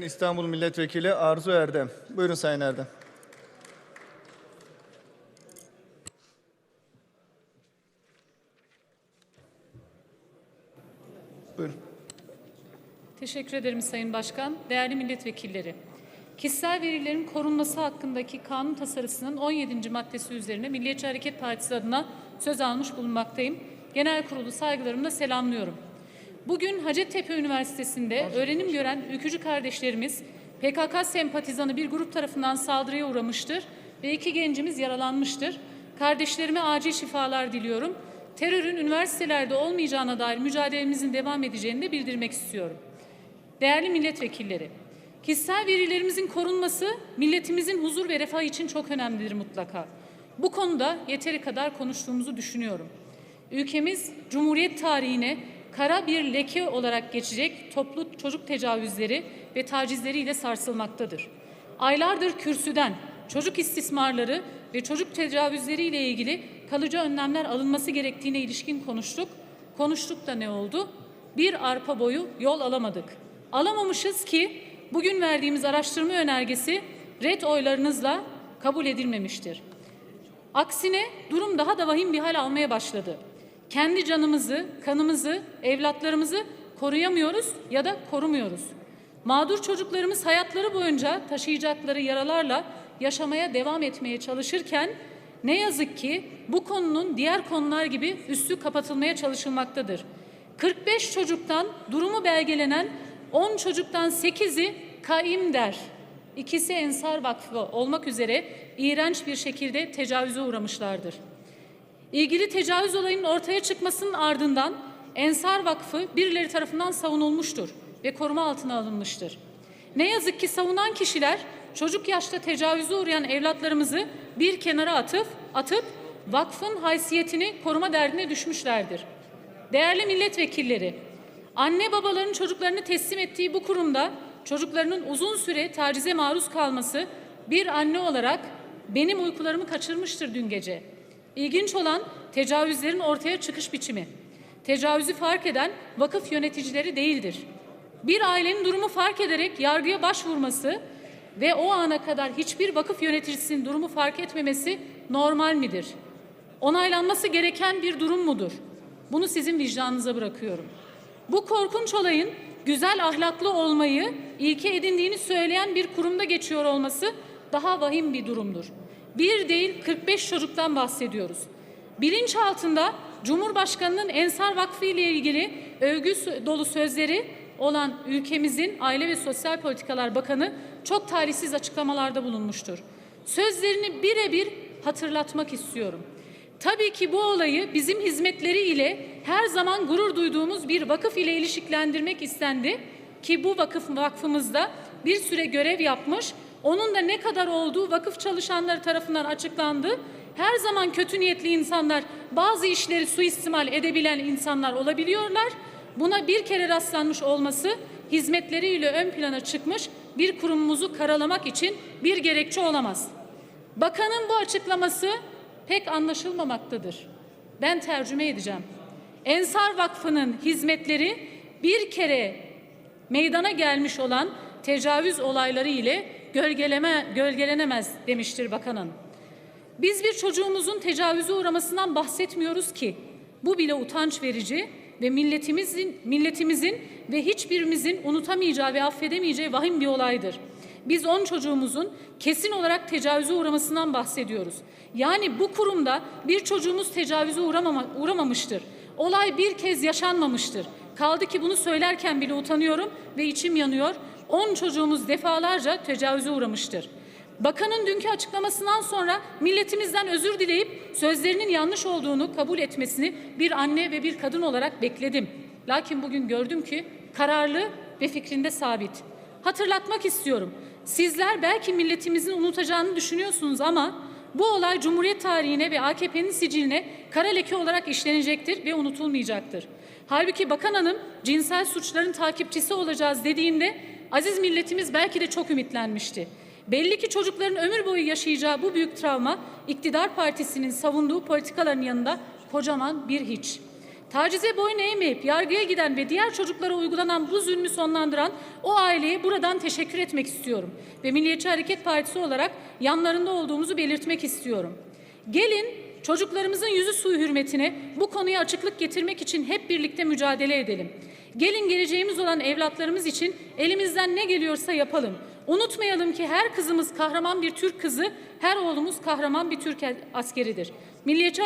İstanbul Milletvekili Arzu Erdem. Buyurun Sayın Erdem. Buyurun. Teşekkür ederim Sayın Başkan. Değerli milletvekilleri. Kişisel verilerin korunması hakkındaki kanun tasarısının 17. maddesi üzerine Milliyetçi Hareket Partisi adına söz almış bulunmaktayım. Genel kurulu saygılarımla selamlıyorum. Bugün Hacettepe Üniversitesi'nde öğrenim gören ülkücü kardeşlerimiz PKK sempatizanı bir grup tarafından saldırıya uğramıştır ve iki gencimiz yaralanmıştır. Kardeşlerime acil şifalar diliyorum. Terörün üniversitelerde olmayacağına dair mücadelemizin devam edeceğini de bildirmek istiyorum. Değerli milletvekilleri, kişisel verilerimizin korunması milletimizin huzur ve refah için çok önemlidir mutlaka. Bu konuda yeteri kadar konuştuğumuzu düşünüyorum. Ülkemiz Cumhuriyet tarihine kara bir leke olarak geçecek toplu çocuk tecavüzleri ve tacizleriyle sarsılmaktadır. Aylardır kürsüden çocuk istismarları ve çocuk tecavüzleriyle ilgili kalıcı önlemler alınması gerektiğine ilişkin konuştuk. Konuştuk da ne oldu? Bir arpa boyu yol alamadık. Alamamışız ki bugün verdiğimiz araştırma önergesi red oylarınızla kabul edilmemiştir. Aksine durum daha da vahim bir hal almaya başladı. Kendi canımızı, kanımızı, evlatlarımızı koruyamıyoruz ya da korumuyoruz. Mağdur çocuklarımız hayatları boyunca taşıyacakları yaralarla yaşamaya devam etmeye çalışırken ne yazık ki bu konunun diğer konular gibi üstü kapatılmaya çalışılmaktadır. 45 çocuktan durumu belgelenen 10 çocuktan 8'i kaim der. İkisi Ensar Vakfı olmak üzere iğrenç bir şekilde tecavüze uğramışlardır. İlgili tecavüz olayının ortaya çıkmasının ardından Ensar Vakfı birileri tarafından savunulmuştur ve koruma altına alınmıştır. Ne yazık ki savunan kişiler çocuk yaşta tecavüze uğrayan evlatlarımızı bir kenara atıp atıp vakfın haysiyetini koruma derdine düşmüşlerdir. Değerli milletvekilleri, anne babaların çocuklarını teslim ettiği bu kurumda çocuklarının uzun süre tacize maruz kalması bir anne olarak benim uykularımı kaçırmıştır dün gece. İlginç olan tecavüzlerin ortaya çıkış biçimi. Tecavüzü fark eden vakıf yöneticileri değildir. Bir ailenin durumu fark ederek yargıya başvurması ve o ana kadar hiçbir vakıf yöneticisinin durumu fark etmemesi normal midir? Onaylanması gereken bir durum mudur? Bunu sizin vicdanınıza bırakıyorum. Bu korkunç olayın güzel ahlaklı olmayı ilke edindiğini söyleyen bir kurumda geçiyor olması daha vahim bir durumdur. Bir değil 45 çocuktan bahsediyoruz. Bilinç altında Cumhurbaşkanı'nın Ensar Vakfı ile ilgili övgü dolu sözleri olan ülkemizin Aile ve Sosyal Politikalar Bakanı çok talihsiz açıklamalarda bulunmuştur. Sözlerini birebir hatırlatmak istiyorum. Tabii ki bu olayı bizim hizmetleri ile her zaman gurur duyduğumuz bir vakıf ile ilişkilendirmek istendi ki bu vakıf vakfımızda bir süre görev yapmış. Onun da ne kadar olduğu vakıf çalışanları tarafından açıklandı. Her zaman kötü niyetli insanlar, bazı işleri suistimal edebilen insanlar olabiliyorlar. Buna bir kere rastlanmış olması hizmetleriyle ön plana çıkmış bir kurumumuzu karalamak için bir gerekçe olamaz. Bakanın bu açıklaması pek anlaşılmamaktadır. Ben tercüme edeceğim. Ensar Vakfı'nın hizmetleri bir kere meydana gelmiş olan tecavüz olayları ile gölgeleme, gölgelenemez demiştir bakanın. Biz bir çocuğumuzun tecavüze uğramasından bahsetmiyoruz ki bu bile utanç verici ve milletimizin milletimizin ve hiçbirimizin unutamayacağı ve affedemeyeceği vahim bir olaydır. Biz on çocuğumuzun kesin olarak tecavüze uğramasından bahsediyoruz. Yani bu kurumda bir çocuğumuz tecavüze uğramama, uğramamıştır. Olay bir kez yaşanmamıştır. Kaldı ki bunu söylerken bile utanıyorum ve içim yanıyor. On çocuğumuz defalarca tecavüze uğramıştır. Bakanın dünkü açıklamasından sonra milletimizden özür dileyip sözlerinin yanlış olduğunu kabul etmesini bir anne ve bir kadın olarak bekledim. Lakin bugün gördüm ki kararlı ve fikrinde sabit. Hatırlatmak istiyorum. Sizler belki milletimizin unutacağını düşünüyorsunuz ama bu olay Cumhuriyet tarihine ve AKP'nin siciline kara leke olarak işlenecektir ve unutulmayacaktır. Halbuki Bakan Hanım cinsel suçların takipçisi olacağız dediğinde aziz milletimiz belki de çok ümitlenmişti. Belli ki çocukların ömür boyu yaşayacağı bu büyük travma iktidar partisinin savunduğu politikaların yanında kocaman bir hiç. Tacize boyun eğmeyip yargıya giden ve diğer çocuklara uygulanan bu zulmü sonlandıran o aileye buradan teşekkür etmek istiyorum. Ve Milliyetçi Hareket Partisi olarak yanlarında olduğumuzu belirtmek istiyorum. Gelin çocuklarımızın yüzü suyu hürmetine bu konuya açıklık getirmek için hep birlikte mücadele edelim. Gelin geleceğimiz olan evlatlarımız için elimizden ne geliyorsa yapalım. Unutmayalım ki her kızımız kahraman bir Türk kızı, her oğlumuz kahraman bir Türk askeridir. Milliyetçi